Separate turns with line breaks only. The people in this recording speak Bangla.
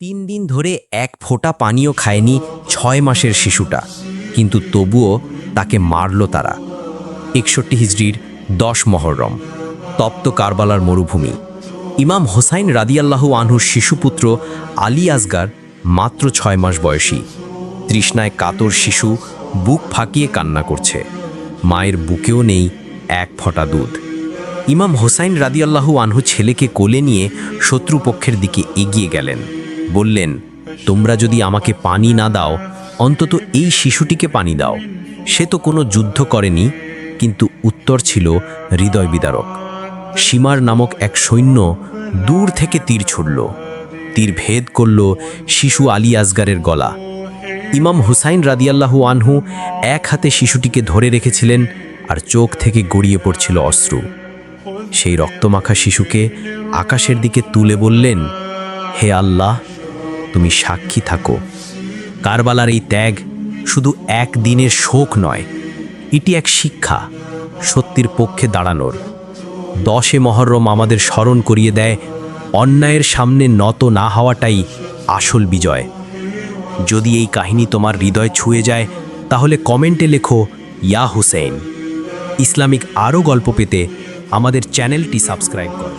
তিন দিন ধরে এক ফোঁটা পানীয় খায়নি ছয় মাসের শিশুটা। কিন্তু তবুও তাকে মারল তারা। একষট্টি হিজড়ির দশ মহরম, তপ্ত কারবালার মরুভূমি। ইমাম হোসাইন রাদিয়াল্লাহু আনহুর শিশুপুত্র আলী আসগার মাত্র ছয় মাস বয়সী। তৃষ্ণায় কাতর শিশু বুক ফাঁকিয়ে কান্না করছে। মায়ের বুকেও নেই এক ফোঁটা দুধ। ইমাম হোসাইন রাদিয়াল্লাহু আনহু ছেলেকে কোলে নিয়ে শত্রুপক্ষের দিকে এগিয়ে গেলেন। বললেন, তোমরা যদি আমাকে পানি না দাও, অন্তত এই শিশুটিকে পানি দাও। সে তো কোনো যুদ্ধ করেনি, কিন্তু উত্তর ছিল হৃদয় বিদারক। সীমার নামক এক সৈন্য দূর থেকে তীর ছুড়ল। তীর ভেদ করল শিশু আলী আসগারের গলা। ইমাম হুসাইন রাদিয়াল্লাহু আনহু এক হাতে শিশুটিকে ধরে রেখেছিলেন আর চোখ থেকে গড়িয়ে পড়ছিল অশ্রু। সেই রক্তমাখা শিশুকে আকাশের দিকে তুলে বললেন, হে আল্লাহ তুমি সাক্ষী থাকো। কারবালার এই ত্যাগ শুধু এক দিনের শোক নয়, এটি এক শিক্ষা সত্যির পক্ষে দাঁড়ানোর। দশে মহরম আমাদের স্মরণ করিয়ে দেয়, অন্যায়ের সামনে নত না হওয়াটাই আসল বিজয়। যদি এই কাহিনী তোমার হৃদয় ছুঁয়ে যায়, তাহলে কমেন্টে লেখো, ইয়া হুসেন ইসলামিক আরও গল্প পেতে আমাদের চ্যানেলটি সাবস্ক্রাইব করো।